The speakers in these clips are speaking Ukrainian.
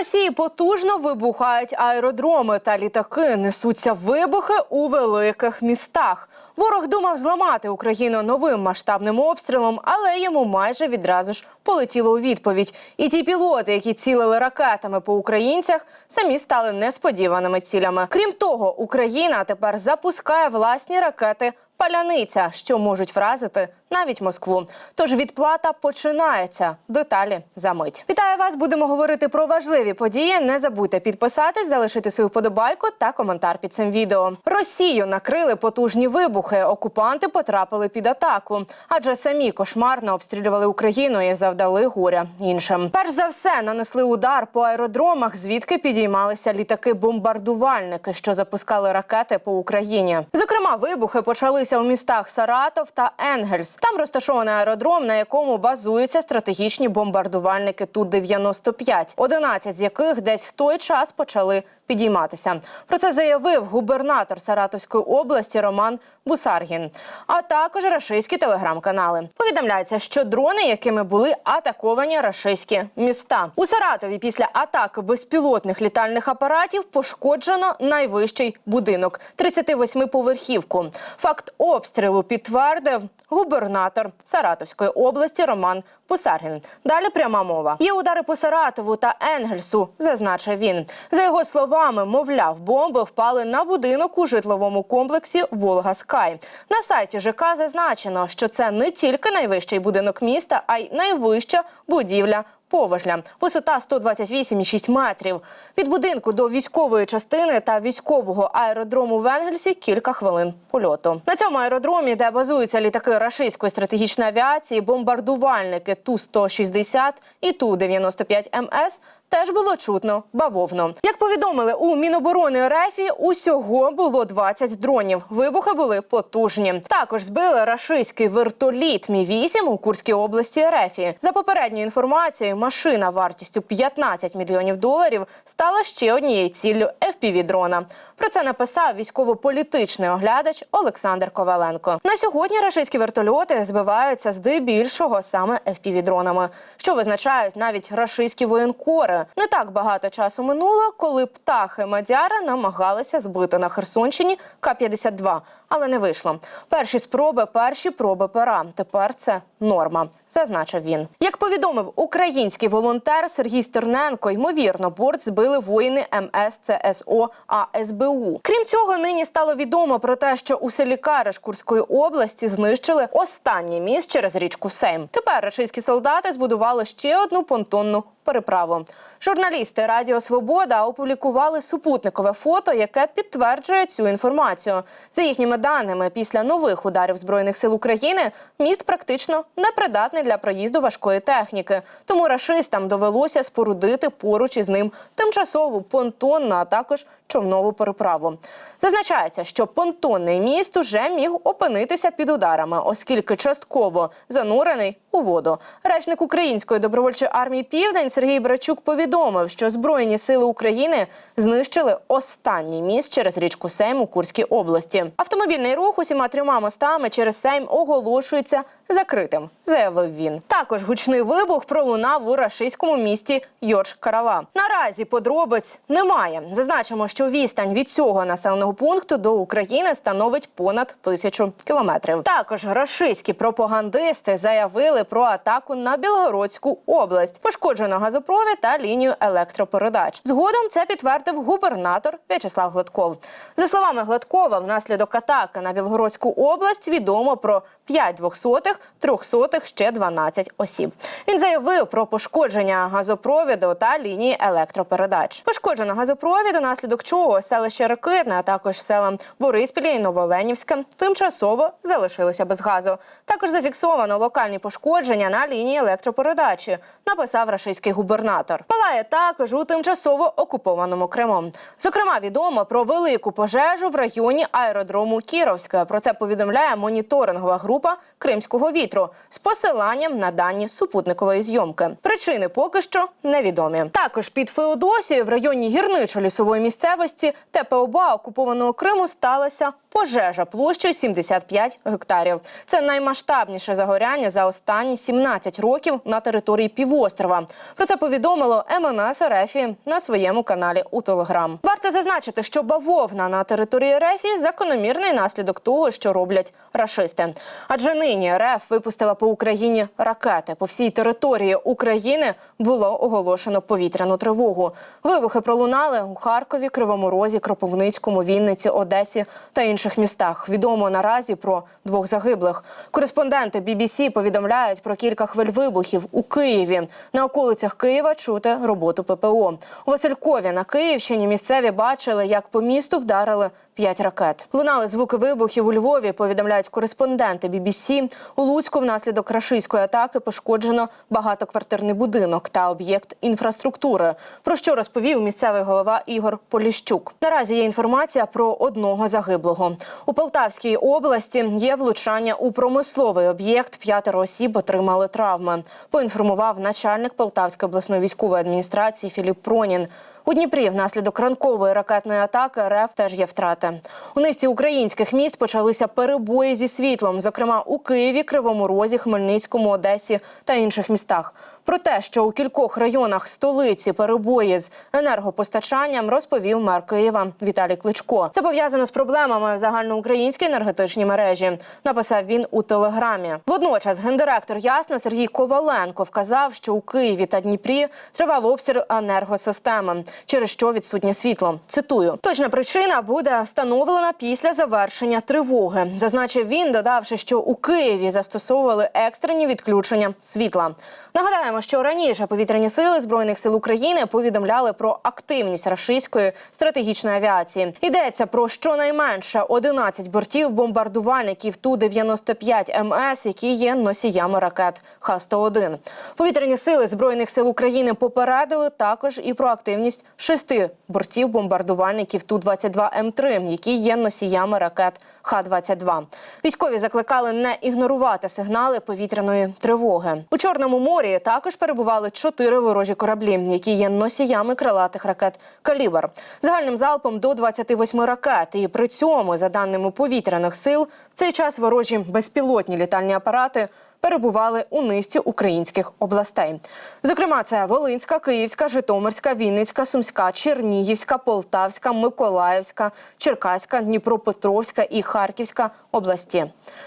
Росії потужно вибухають аеродроми та літаки. Несуться вибухи у великих містах. Ворог думав зламати Україну новим масштабним обстрілом, але йому майже відразу ж полетіло у відповідь. І ті пілоти, які цілили ракетами по українцях, самі стали несподіваними цілями. Крім того, Україна тепер запускає власні ракети. Паляниця, що можуть вразити навіть Москву. Тож відплата починається. Деталі за мить. Вітаю вас! Будемо говорити про важливі події. Не забудьте підписатись, залишити свою подобайку та коментар під цим відео. Росію накрили потужні вибухи. Окупанти потрапили під атаку, адже самі кошмарно обстрілювали Україну і завдали горя іншим. Перш за все нанесли удар по аеродромах, звідки підіймалися літаки-бомбардувальники, що запускали ракети по Україні. Зокрема, вибухи почалися у містах Саратов та Енгельс. Там розташований аеродром, на якому базуються стратегічні бомбардувальники Ту-95, 11 з яких десь в той час почали підійматися. Про це заявив губернатор Саратовської області Роман Бусаргін, а також рашистські телеграм-канали. Повідомляється, що дрони, якими були атаковані рашистські міста у Саратові, після атаки безпілотних літальних апаратів пошкоджено найвищий будинок 38-поверхівку. Факт обстрілу підтвердив губернатор Саратовської області Роман Пусаргін. Далі пряма мова. Є удари по Саратову та Енгельсу, зазначив він. За його словами, мовляв, бомби впали на будинок у житловому комплексі Волга Скай. На сайті ЖК зазначено, що це не тільки найвищий будинок міста, а й найвища будівля. Поважля, висота 128,6 метрів. Від будинку до військової частини та військового аеродрому в Енгельсі кілька хвилин польоту. На цьому аеродромі, де базуються літаки рашистської стратегічної авіації, бомбардувальники Ту-160 і Ту-95 МС, теж було чутно бавовно. Як повідомили у Міноборони РФ, усього було 20 дронів. Вибухи були потужні. Також збили рашистський вертоліт Мі 8 у Курській області РФ. За попередньою інформацією, машина вартістю 15 мільйонів доларів стала ще однією ціллю FPV-дрона. Про це написав військово-політичний оглядач Олександр Коваленко. На сьогодні рашистські вертольоти збиваються здебільшого саме FPV-дронами, що визначають навіть рашистські воєнкори. Не так багато часу минуло, коли птахи Мадяра намагалися збити на Херсонщині К-52, але не вийшло. Перші спроби, перші проби пера. Тепер це норма, зазначив він. Як повідомив український волонтер Сергій Стерненко, ймовірно, борт збили воїни МСЦСО АСБУ. Крім цього, нині стало відомо про те, що у селі Кариш Курської області знищили останній міст через річку Сейм. Тепер рашистські солдати збудували ще одну понтонну переправу. Журналісти Радіо Свобода опублікували супутникове фото, яке підтверджує цю інформацію. За їхніми даними, після нових ударів збройних сил України міст практично непридатний для проїзду важкої техніки. Тому рашистам довелося спорудити поруч із ним тимчасову понтонну, а також човнову переправу. Зазначається, що понтонний міст уже міг опинитися під ударами, оскільки частково занурений у воду. Речник Української добровольчої армії Південь Сергій Брачук повідомив, що Збройні сили України знищили останній міст через річку Сейм у Курській області. Автомобільний рух усіма трьома мостами через Сейм оголошується закритим, заявив він. Також гучний вибух пролунав у рашистському місті Йорш Карава. Наразі подробиць немає. Зазначимо, що відстань від цього населеного пункту до України становить понад тисячу кілометрів. Також рашистські пропагандисти заявили про атаку на Білгородську область. Пошкоджено газопровід та лінію електропередач. Згодом це підтвердив губернатор В'ячеслав Гладков. За словами Гладкова, внаслідок атаки на Білгородську область відомо про 5 двохсотих, трьохсотих, ще 12 осіб. Він заявив про пошкодження газопровіду та лінії електропередач. Пошкоджено газопровід, унаслідок чого селище Ракитне, а також села Бориспілля і Новоленівське тимчасово залишилися без газу. Також зафіксовано локальні пошкодження на лінії електропередачі, написав рашистський губернатор. Палає також у тимчасово окупованому Криму. Зокрема, відомо про велику пожежу в районі аеродрому Кіровське. Про це повідомляє моніторингова група Кримського вітру з посиланням на дані супутникової зйомки. Причини поки що невідомі. Також під Феодосією в районі гірничо-лісової місцевості ТПОБА окупованого Криму сталася Пожежа площею 75 гектарів. Це наймасштабніше загоряння за останні 17 років на території півострова. Про це повідомило МНС РФ на своєму каналі у Телеграм. Варто зазначити, що бавовна на території РФ – закономірний наслідок того, що роблять рашисти. Адже нині РФ випустила по Україні ракети. По всій території України було оголошено повітряну тривогу. Вибухи пролунали у Харкові, Кривому Розі, Кропивницькому, Вінниці, Одесі та інших містах. Відомо наразі про двох загиблих. Кореспонденти BBC повідомляють про кілька хвиль вибухів у Києві. На околицях Києва чути роботу ППО. У Василькові на Київщині місцеві бачили, як по місту вдарили п'ять ракет. Лунали звуки вибухів у Львові. Повідомляють кореспонденти BBC. У Луцьку внаслідок рашистської атаки пошкоджено багатоквартирний будинок та об'єкт інфраструктури. Про що розповів місцевий голова Ігор Поліщук. Наразі є інформація про одного загиблого у Полтавській області. Є влучання у промисловий об'єкт. П'ятеро осіб отримали травми. Поінформував начальник Полтавської обласної військової адміністрації Філіп Пронін. У Дніпрі внаслідок ранкової ракетної атаки РФ теж є втрати. У низці українських міст почалися перебої зі світлом, зокрема у Києві, Кривому Розі, Хмельницькому, Одесі та інших містах. Про те, що у кількох районах столиці перебої з енергопостачанням, розповів мер Києва Віталій Кличко. Це пов'язано з проблемами загальноукраїнській енергетичній мережі. Написав він у телеграмі. Водночас гендиректор Ясна Сергій Коваленко вказав, що у Києві та Дніпрі тривав обстріл енергосистеми, через що відсутнє світло. Цитую: точна причина буде встановлена після завершення тривоги. Зазначив він, додавши, що у Києві застосовували екстрені відключення світла. Нагадаємо, що раніше повітряні сили збройних сил України повідомляли про активність рашистської стратегічної авіації. Йдеться про щонайменше 11 бортів бомбардувальників ту 95 МС, які є носіями ракет Х-101. Повітряні сили збройних сил України попередили також і про активність шести бортів бомбардувальників ту 22 М3, які є носіями ракет Х-22. Військові закликали не ігнорувати сигнали повітряної тривоги. У Чорному морі також перебували чотири ворожі кораблі, які є носіями крилатих ракет Калібр. Загальним залпом до 28 ракет. І при цьому, за даними повітряних сил, в цей час ворожі безпілотні літальні апарати перебували у низці українських областей. Зокрема, це Волинська, Київська, Житомирська, Вінницька, Сумська, Чернігівська, Полтавська, Миколаївська, Черкаська, Дніпропетровська і Харківська області.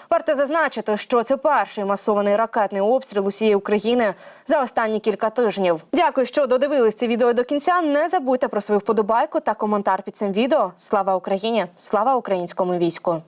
Варто зазначити, що це перший масований ракетний обстріл усієї України за останні кілька тижнів. Дякую, що додивились це відео до кінця. Не забудьте про свою вподобайку та коментар під цим відео. Слава Україні! Слава українському війську!